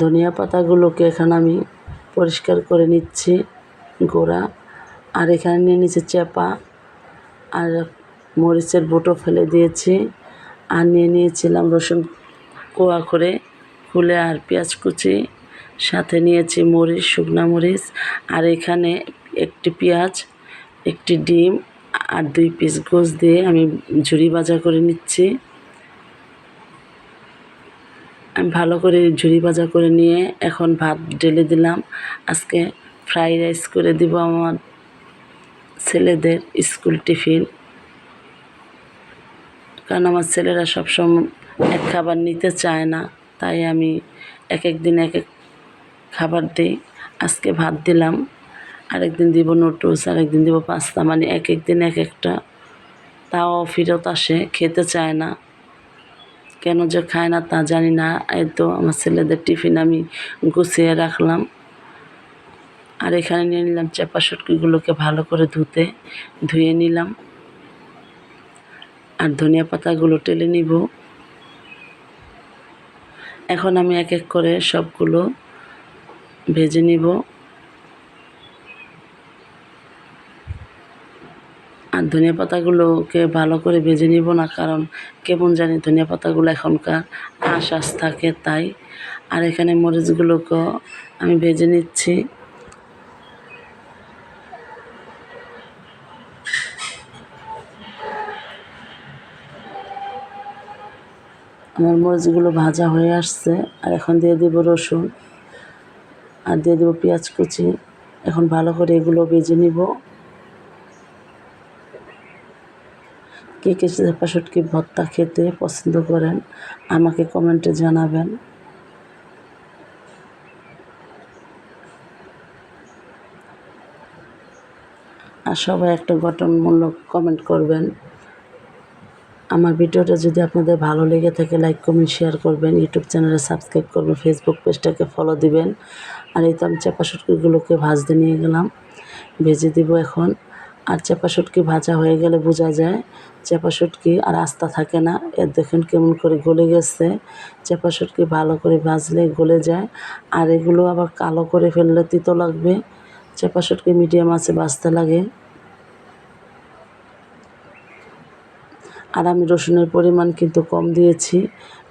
ধনিয়া পাতাগুলোকে এখন আমি পরিষ্কার করে নিচ্ছি, গোড়া। আর এখানে নিয়ে নিচ্ছি চেপা আর মরিচের বুটো ফেলে দিয়েছি। আর নিয়ে নিয়েছিলাম রসুন কোয়া করে, খুলে আর পেঁয়াজ কুচি। সাথে নিয়েছি মরিচ, শুকনা মরিচ। আর এখানে একটি পেঁয়াজ, একটি ডিম আর দুই পিস গোস দিয়ে আমি ঝুড়ি ভাজা করে নিচ্ছি। আমি ভালো করে ঝুড়ি ভাজা করে নিয়ে এখন ভাত ঢেলে দিলাম। আজকে ফ্রাইড রাইস করে দিব আমার ছেলেদের স্কুল টিফিন। কারণ আমার ছেলেরা সবসময় এক খাবার নিতে চায় না, তাই আমি এক এক দিন এক এক খাবার দিই। আজকে ভাত দিলাম আরেক দিন দিব নুডলস আরেক দিন দিব পাস্তা মানে এক এক দিন এক একটা। তাও ফিরত আসে, খেতে চায় না। কেন যে খায় না তা জানি না। এই তো আমার ছেলেদের টিফিন আমি গুছিয়ে রাখলাম। আর এখানে নিয়ে নিলাম চাপা শুটকিগুলোকে ভালো করে ধুতে, ধুয়ে নিলাম। আর ধনিয়া পাতাগুলো টেলে নিব। এখন আমি এক এক করে সবগুলো ভেজে নিব। আর ধনিয়া পাতাগুলোকে ভালো করে ভেজে নিব না, কারণ কেমন জানি ধনিয়া পাতাগুলো এখনকার আশ আশ থাকে তাই। আর এখানে মরিচগুলোকেও আমি ভেজে নিচ্ছি। আমার মরিচগুলো ভাজা হয়ে আসছে, আর এখন দিয়ে দেবো রসুন, আর দিয়ে দেবো পেঁয়াজ কুচি। এখন ভালো করে এগুলো ভেজে নিব। কে কে চাপা শুটকি ভর্তা খেতে পছন্দ করেন, আমাকে কমেন্টে জানাবেন। আর সবাই একটা গঠনমূলক কমেন্ট করবেন। আমার ভিডিওটা যদি আপনাদের ভালো লেগে থাকে, লাইক, কমেন্ট, শেয়ার করবেন। ইউটিউব চ্যানেলে সাবস্ক্রাইব করবেন, ফেসবুক পেজটাকে ফলো দিবেন। আর এই তো আমি চাপা শুটকিগুলোকে ভাজতে নিয়ে গেলাম। ভেজে দিব এখন। আর চাপা শুটকি ভাজা হয়ে গেলে বোঝা যায়, চাপা শুটকি আর আস্তা থাকে না। এর দেখুন কেমন করে গলে গেছে। চাপা শুটকি ভালো করে ভাজলে গলে যায়। আর এগুলো আবার কালো করে ফেললে তিতো লাগবে। চাপা শুটকি মিডিয়াম আছে ভাজতে লাগে। আর আমি রসুনের পরিমাণ কিন্তু কম দিয়েছি,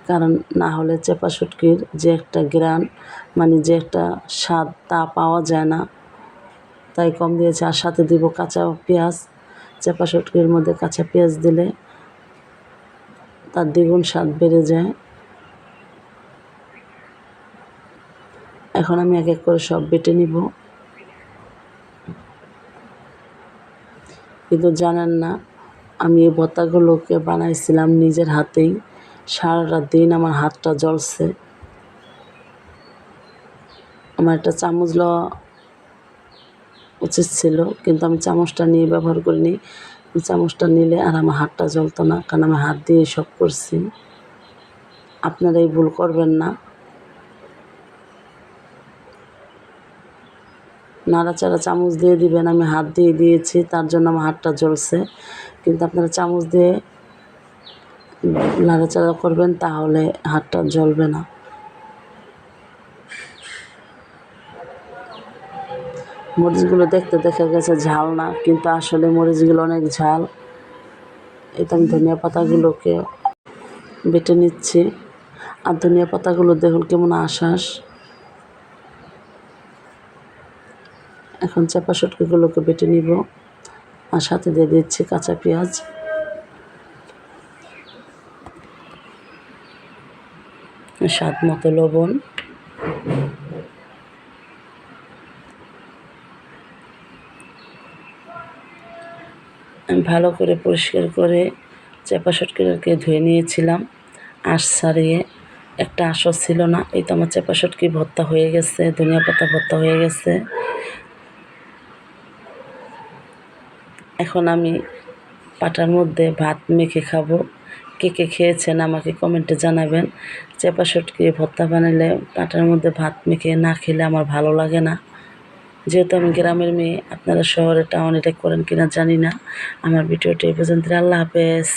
কারণ না হলে চেপা শুটকির যে একটা গ্রান মানে যে একটা স্বাদ তা পাওয়া যায় না। তাই কম দিয়েছি। আর সাথে দিব কাঁচা পেঁয়াজ, চেপা শুটকির মধ্যে কাঁচা পেঁয়াজ দিলে তার দ্বিগুণ স্বাদ বেড়ে যায়। এখন আমি এক এক করে সব বেটে নিব। কিন্তু জানেন না, আমি এই ভর্তাগুলোকে বানাইছিলাম নিজের হাতেই। সারাটা দিন আমার হাতটা জ্বলছে। আমার একটা চামচ লওয়া উচিত ছিল, কিন্তু আমি চামচটা নিয়ে ব্যবহার করিনি। চামচটা নিলে আর আমার হাতটা জ্বলতো না, কারণ আমি হাত দিয়ে সব করছি। আপনারা এই ভুল করবেন না। নাড়াচাড়া চামচ দিয়ে দিবেন, আমি হাত দিয়ে দিয়েছি, তার জন্য আমার হাতটা জ্বলছে। কিন্তু আপনারা চামচ দিয়ে নাড়াচাড়া করবেন, তাহলে হাতটা জ্বলবে না। মরিচগুলো দেখতে দেখা গেছে ঝাল না, কিন্তু আসলে মরিচগুলো অনেক ঝাল। এটা আমি ধনিয়া পাতাগুলোকে বেটে নিচ্ছি। আর ধনিয়া পাতাগুলো দেখুন কেমন আশ্বাস এখন চাপা শুটকিগুলোকে বেটে নিব। আর সাথে দিয়ে দিচ্ছি কাঁচা পেঁয়াজ। স্বাদ মতো লবণ। ভালো করে পরিষ্কার করে চাপা শুটকিটাকে ধুয়ে নিয়েছিলাম। আঁশ ছাড়িয়ে একটা আঁশও ছিল না। এই তো আমার চাপা শুটকি ভর্তা হয়ে গেছে, ধনিয়া পাতা ভর্তা হয়ে গেছে। এখন আমি পাটার মধ্যে ভাত মেখে খাব। কে কে খেয়েছেন আমাকে কমেন্টে জানাবেন। চেপা শুটকি ভর্তা বানালে পাটার মধ্যে ভাত মেখে না খেলে আমার ভালো লাগে না। যেহেতু আমি গ্রামের মেয়ে, আপনারা শহরে টাউন এটা করেন কিনা জানি না। আমার ভিডিওটি এই পর্যন্ত আল্লাহ হাফেজ।